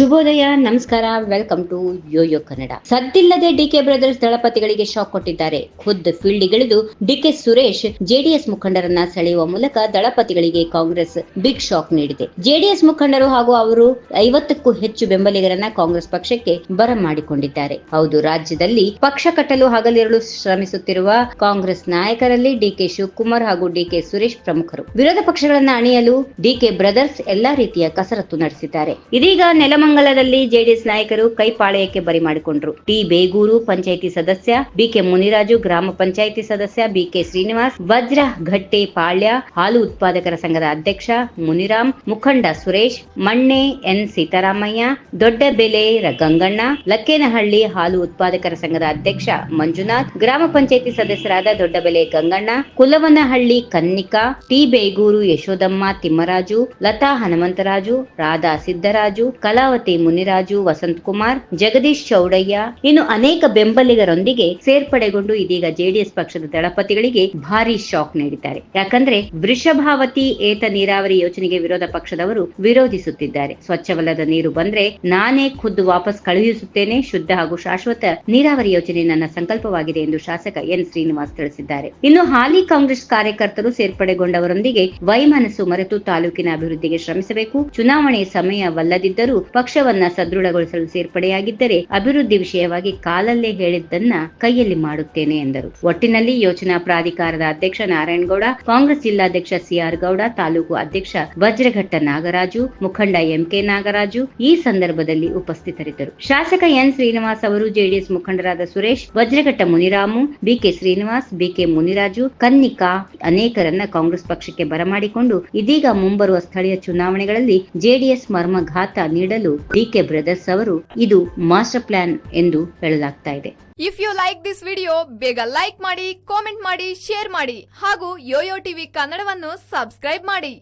ಶುಭೋದಯ, ನಮಸ್ಕಾರ welcome to Yoyo Kannada ಸದ್ದಿಲ್ಲದೆ ಡಿಕೆ ಬ್ರದರ್ಸ್ ದಳಪತಿಗಳಿಗೆ ಶಾಕ್ ಕೊಟ್ಟಿದ್ದಾರೆ. ಖುದ್ ಫೀಲ್ಡ್ಗಿಳಿದು ಡಿಕೆ ಸುರೇಶ್ ಜೆಡಿಎಸ್ ಮುಖಂಡರನ್ನ ಸೆಳೆಯುವ ಮೂಲಕ ದಳಪತಿಗಳಿಗೆ ಕಾಂಗ್ರೆಸ್ ಬಿಗ್ ಶಾಕ್ ನೀಡಿದೆ. ಜೆಡಿಎಸ್ ಮುಖಂಡರು ಹಾಗೂ ಅವರು ಐವತ್ತಕ್ಕೂ ಹೆಚ್ಚು ಬೆಂಬಲಿಗರನ್ನ ಕಾಂಗ್ರೆಸ್ ಪಕ್ಷಕ್ಕೆ ಬರಮಾಡಿಕೊಂಡಿದ್ದಾರೆ ಹೌದು, ರಾಜ್ಯದಲ್ಲಿ ಪಕ್ಷ ಕಟ್ಟಲು ಹಗಲಿರಲು ಶ್ರಮಿಸುತ್ತಿರುವ ಕಾಂಗ್ರೆಸ್ ನಾಯಕರಲ್ಲಿ ಡಿಕೆ ಶಿವಕುಮಾರ್ ಹಾಗೂ ಡಿಕೆ ಸುರೇಶ್ ಪ್ರಮುಖರು. ವಿರೋಧ ಪಕ್ಷಗಳನ್ನ ಅಣಿಯಲು ಡಿಕೆ ಬ್ರದರ್ಸ್ ಎಲ್ಲಾ ರೀತಿಯ ಕಸರತ್ತು ನಡೆಸಿದ್ದಾರೆ. ಇದೀಗ ನೆಲಮಂಗಲದಲ್ಲಿ ಜೆಡಿಎಸ್ ನಾಯಕರು ಕೈಪಾಳೆಯಕ್ಕೆ ಬರಿ ಮಾಡಿಕೊಂಡ್ರು. ಟಿ ಬೇಗೂರು ಪಂಚಾಯಿತಿ ಸದಸ್ಯ, ಬಿಕೆ ಮುನಿರಾಜು ಗ್ರಾಮ ಪಂಚಾಯಿತಿ ಸದಸ್ಯ, ಬಿಕೆ ಶ್ರೀನಿವಾಸ್, ವಜ್ರ ಘಟ್ಟೆ ಪಾಳ್ಯ, ಹಾಲು ಉತ್ಪಾದಕರ ಸಂಘದ ಅಧ್ಯಕ್ಷ ಮುನಿರಾಮ್, ಮುಖಂಡ ಸುರೇಶ್, ಮಣ್ಣೆ ಎನ್ ಸೀತಾರಾಮಯ್ಯ ದೊಡ್ಡಬೆಲೆ ಗಂಗಣ್ಣ, ಲಕ್ಕೇನಹಳ್ಳಿ ಹಾಲು ಉತ್ಪಾದಕರ ಸಂಘದ ಅಧ್ಯಕ್ಷ ಮಂಜುನಾಥ್, ಗ್ರಾಮ ಪಂಚಾಯಿತಿ ಸದಸ್ಯರಾದ ದೊಡ್ಡಬೆಲೆ ಗಂಗಣ್ಣ, ಕುಲವನಹಳ್ಳಿ ಕನ್ನಿಕಾ, ಟಿ ಬೇಗೂರು ಯಶೋದಮ್ಮ ತಿಮ್ಮರಾಜು, ಲತಾ ಹನುಮಂತರಾಜು, ರಾಧಾ ಸಿದ್ದರಾಜು, ಕಲಾವತಿ ಮುನಿರಾಜು ವಸಂತ್ ಕುಮಾರ್, ಜಗದೀಶ್ ಚೌಡಯ್ಯ. ಇನ್ನು ಅನೇಕ ಬೆಂಬಲಿಗರೊಂದಿಗೆ ಸೇರ್ಪಡೆಗೊಂಡು ಇದೀಗ ಜೆಡಿಎಸ್ ಪಕ್ಷದ ದಳಪತಿಗಳಿಗೆ ಭಾರಿ ಶಾಕ್ ನೀಡಿದ್ದಾರೆ. ಯಾಕಂದ್ರೆ ವೃಷಭಾವತಿ ಏತ ನೀರಾವರಿ ಯೋಜನೆಗೆ ವಿರೋಧ ಪಕ್ಷದವರು ವಿರೋಧಿಸುತ್ತಿದ್ದಾರೆ. ಸ್ವಚ್ಛವಲ್ಲದ ನೀರು ಬಂದ್ರೆ ನಾನೇ ಖುದ್ದು ವಾಪಸ್ ಕಳುಹಿಸುತ್ತೇನೆ. ಶುದ್ಧ ಹಾಗೂ ಶಾಶ್ವತ ನೀರಾವರಿ ಯೋಜನೆ ನನ್ನ ಸಂಕಲ್ಪವಾಗಿದೆ ಎಂದು ಶಾಸಕ ಎನ್ ಶ್ರೀನಿವಾಸ್ ತಿಳಿಸಿದ್ದಾರೆ. ಇನ್ನು ಹಾಲಿ ಕಾಂಗ್ರೆಸ್ ಕಾರ್ಯಕರ್ತರು ಸೇರ್ಪಡೆಗೊಂಡವರೊಂದಿಗೆ ವೈಮನಸ್ಸು ಮರೆತು ತಾಲೂಕಿನ ಅಭಿವೃದ್ಧಿಗೆ ಶ್ರಮಿಸಬೇಕು. ಚುನಾವಣೆ ಸಮಯವಲ್ಲದಿದ್ದರೂ ಪಕ್ಷವನ್ನ ಸದೃಢಗೊಳಿಸಲು ಸೇರ್ಪಡೆಯಾಗಿದ್ದರೆ ಅಭಿವೃದ್ಧಿ ವಿಷಯವಾಗಿ ಕಾಲಲ್ಲೇ ಹೇಳಿದ್ದನ್ನ ಕೈಯಲ್ಲಿ ಮಾಡುತ್ತೇನೆ ಎಂದರು. ಒಟ್ಟಿನಲ್ಲಿ ಯೋಜನಾ ಪ್ರಾಧಿಕಾರದ ಅಧ್ಯಕ್ಷ ನಾರಾಯಣಗೌಡ, ಕಾಂಗ್ರೆಸ್ ಜಿಲ್ಲಾಧ್ಯಕ್ಷ ಸಿಆರ್ ಗೌಡ ತಾಲೂಕು ಅಧ್ಯಕ್ಷ ವಜ್ರಘಟ್ಟ ನಾಗರಾಜು, ಮುಖಂಡ ಎಂಕೆ ನಾಗರಾಜು ಈ ಸಂದರ್ಭದಲ್ಲಿ ಉಪಸ್ಥಿತರಿದ್ದರು. ಶಾಸಕ ಎನ್ ಶ್ರೀನಿವಾಸ್ ಅವರು, ಜೆಡಿಎಸ್ ಮುಖಂಡರಾದ ಸುರೇಶ್, ವಜ್ರಘಟ್ಟ ಮುನಿರಾಮು, ಬಿಕೆ ಶ್ರೀನಿವಾಸ್, ಬಿಕೆ ಮುನಿರಾಜು, ಕನ್ನಿಕಾ ಅನೇಕರನ್ನ ಕಾಂಗ್ರೆಸ್ ಪಕ್ಷಕ್ಕೆ ಬರಮಾಡಿಕೊಂಡು ಇದೀಗ ಮುಂಬರುವ ಸ್ಥಳೀಯ ಚುನಾವಣೆಗಳಲ್ಲಿ ಜೆಡಿಎಸ್ ಮರ್ಮಘಾತ ನೀಡಲು ಡಿಕೆ ಬ್ರದರ್ಸ್ ಅವರು ಇದು ಮಾಸ್ಟರ್ ಪ್ಲಾನ್ ಎಂದು ಹೇಳಲಾಗ್ತಾ ಇದೆ. If you like this video ಬೇಗ ಲೈಕ್ ಮಾಡಿ ಕಾಮೆಂಟ್ ಮಾಡಿ ಶೇರ್ ಮಾಡಿ ಹಾಗೂ ಯೋಯೋ ಟಿವಿ ಕನ್ನಡವನ್ನು ಸಬ್ಸ್ಕ್ರೈಬ್ ಮಾಡಿ.